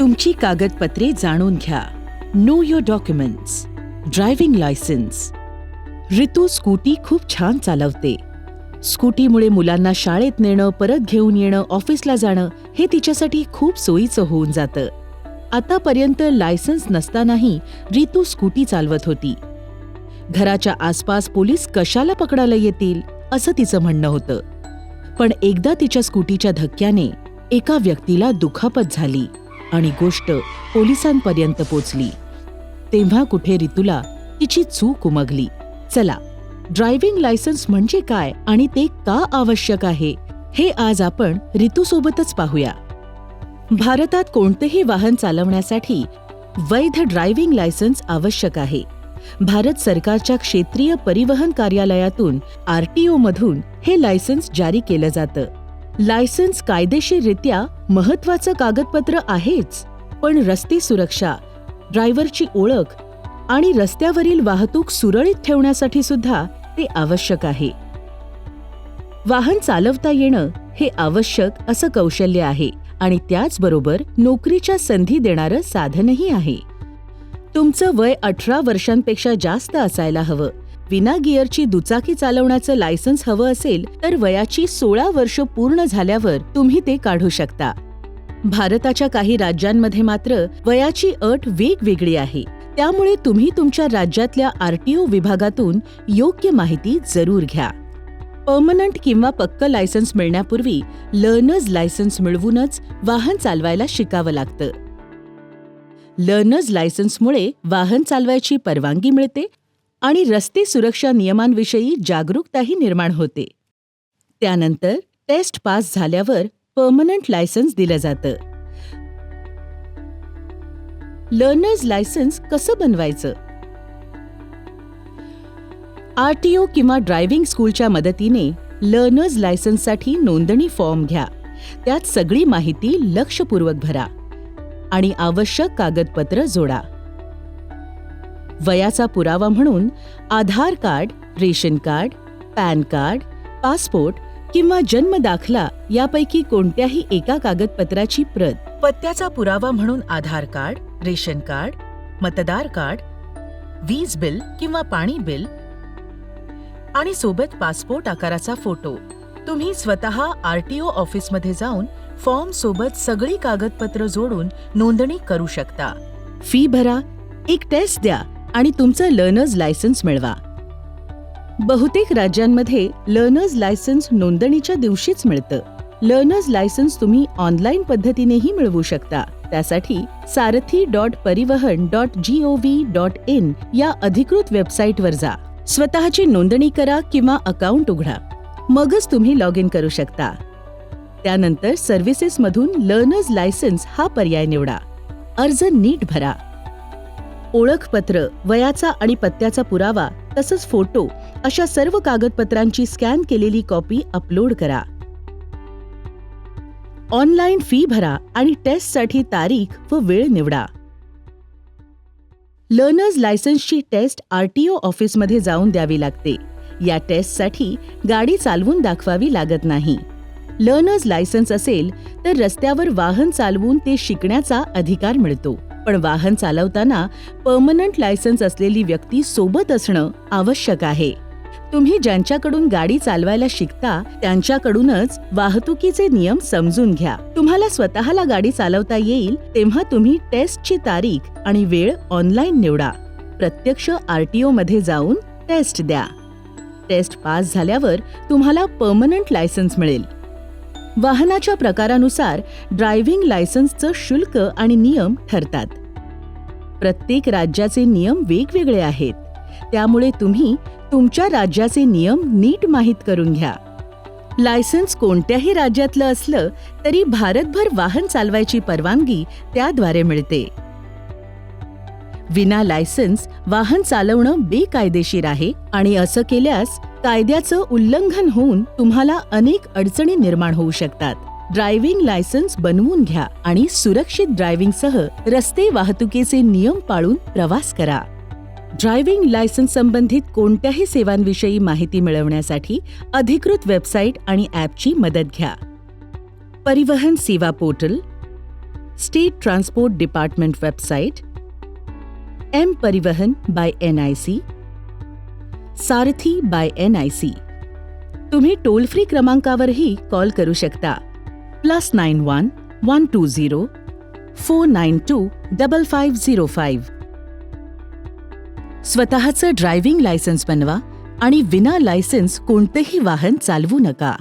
तुमची कागदपत्रे जाणून घ्या. No your documents driving licence Ritu scooty खूप छान चालवते. स्कूटीमुळे मुलांना शाळेत नेणं परत घेऊन येणं ऑफिसला जाणं हे तिच्यासाठी खूप सोयीचं होऊन जातं. आतापर्यंत लायसन्स नसतानाही रितू स्कूटी चालवत होती. घराच्या आसपास पोलीस कशाला पकडायला येतील असं तिचं म्हणणं होतं. पण एकदा तिच्या स्कूटीच्या धक्क्याने एका व्यक्तीला दुखापत झाली. आणि गोष्ट पोलिसांपर्यंत पोचली. तेव्हा कुठे रितूला तिची चूक उमगली. चला ड्रायव्हिंग लायसन्स म्हणजे काय आणि ते का आवश्यक आहे हे आज आपण ऋतूसोबतच पाहूया. भारतात कोणतेही वाहन चालवण्यासाठी वैध ड्रायव्हिंग लायसन्स आवश्यक आहे. भारत सरकारच्या क्षेत्रीय परिवहन कार्यालयातून आरटीओ मधून हे लायसन्स जारी केलं जातं. लायसन्स कायदेशीररित्या महत्वाचं कागदपत्र आहेच पण रस्ते सुरक्षा ड्रायव्हरची ओळख आणि रस्त्यावरील वाहतूक सुरळीत ठेवण्यासाठी सुद्धा ते आवश्यक आहे. वाहन चालवता येणं हे आवश्यक असं कौशल्य आहे आणि त्याचबरोबर नोकरीच्या संधी देणारं साधनही आहे. तुमचं वय अठरा वर्षांपेक्षा जास्त असायला हवं. विना गिअरची दुचाकी चालवण्याचं लायसन्स हवं असेल तर वयाची सोळा वर्ष पूर्ण झाल्यावर तुम्ही ते काढू शकता. भारताच्या काही राज्यांमध्ये मात्र वयाची अट वेगवेगळी आहे. त्यामुळे तुम्ही तुमच्या राज्यातल्या आरटीओ विभागातून योग्य माहिती जरूर घ्या. पर्मनंट किंवा पक्क लायसन्स मिळण्यापूर्वी लर्नर्स लायसन्स मिळवूनच वाहन चालवायला शिकावं लागतं. लर्नर्स लायसन्समुळे वाहन चालवायची परवानगी मिळते आणि रस्ते सुरक्षा नियमांविषयी जागरूकताही निर्माण होते. त्यानंतर टेस्ट पास झाल्यावर पर्मनंट लायसन्स दिलं जातं. लर्नर्स लायसन्स कसं बनवायचं? आरटीओ किंवा ड्रायव्हिंग स्कूलच्या मदतीने लर्नर्स लायसन्ससाठी नोंदणी फॉर्म घ्या. त्यात सगळी माहिती लक्षपूर्वक भरा आणि आवश्यक कागदपत्र जोडा. वयाचा पुरावा म्हणून Aadhaar card ration card PAN card passport किंवा जन्म दाखला यापैकी कोणत्याही एका कागदपत्राची प्रत. पत्त्याचा पुरावा म्हणून आधार कार्ड रेशन कार्ड मतदार कार्ड वीज बिल किंवा पाणी बिल आणि सोबत पासपोर्ट आकाराचा फोटो. तुम्ही स्वतः आरटीओ ऑफिसमध्ये जाऊन फॉर्म सोबत सगळी कागदपत्र जोडून नोंदणी करू शकता. फी भरा एक टेस्ट द्या आणि तुमचं लर्नर्स लायसन्स मिळवा. बहुतेक राज्यांमध्ये लर्नर्स लायसन्स नोंदणीच्या दिवशीच मिळतं. लर्नर्स लायसन्स तुम्ही ऑनलाईन पद्धतीनेही मिळवू शकता. त्यासाठी Sarathi dot Parivahan dot G O V dot in या अधिकृत वेबसाईटवर जा. स्वतःची नोंदणी करा किंवा अकाउंट उघडा. मगच तुम्ही लॉग इन करू शकता. त्यानंतर सर्व्हिसेसमधून लर्नर्स लायसन्स हा पर्याय निवडा. अर्ज नीट भरा. ओळखपत्र वयाचा आणि पत्त्याचा पुरावा तसंच फोटो अशा सर्व कागदपत्रांची स्कॅन केलेली कॉपी अपलोड करा. ऑनलाईन फी भरा आणि टेस्टसाठी तारीख व वेळ निवडा. लर्नर्स लायसन्सची टेस्ट आरटीओ ऑफिसमध्ये जाऊन द्यावी लागते. या टेस्टसाठी गाडी चालवून दाखवावी लागत नाही. लर्नर्स लायसन्स असेल तर रस्त्यावर वाहन चालवून ते शिकण्याचा अधिकार मिळतो. पण वाहन चालवताना पर्मनंट लायसन्स असलेली व्यक्ती सोबत असणं आवश्यक आहे. तुम्ही ज्यांच्याकडून गाडी चालवायला शिकता त्यांच्याकडूनच वाहतुकीचे नियम समजून घ्या. तुम्हाला स्वतःला गाडी चालवता येईल तेव्हा तुम्ही टेस्टची तारीख आणि वेळ ऑनलाईन निवडा. प्रत्यक्ष आरटीओ मध्ये जाऊन टेस्ट द्या. टेस्ट पास झाल्यावर तुम्हाला पर्मनंट लायसन्स मिळेल. वाहनाच्या प्रकारानुसार ड्रायव्हिंग लायसन्सचं शुल्क आणि नियम ठरतात. प्रत्येक राज्याचे नियम वेगवेगळे आहेत. त्यामुळे तुम्ही तुमच्या राज्याचे नियम नीट माहीत करून घ्या. लायसन्स कोणत्याही राज्यातलं असलं तरी भारतभर वाहन चालवायची परवानगी त्याद्वारे मिळते. विना लायसन्स वाहन चालवणं बेकायदेशीर आहे आणि असं केल्यास कायद्याचं उल्लंघन होऊन तुम्हाला अनेक अडचणी निर्माण होऊ शकतात. ड्रायव्हिंग लायसन्स बनवून घ्या आणि सुरक्षित ड्रायव्हिंगसह रस्ते वाहतुकीचे नियम पाळून प्रवास करा. ड्रायव्हिंग लायसन्स संबंधित कोणत्याही सेवांविषयी माहिती मिळवण्यासाठी अधिकृत वेबसाईट आणि ॲपची मदत घ्या. Parivahan Sewa portal state transport department website M Parivahan by N I C Sarathi by N I C तुम्ही टोल फ्री क्रमांकावरही कॉल करू शकता. Plus nine one one two zero four nine two double five zero five स्वतःचं driving licence बनवा आणि विना licence कोणतेही वाहन चालवू नका.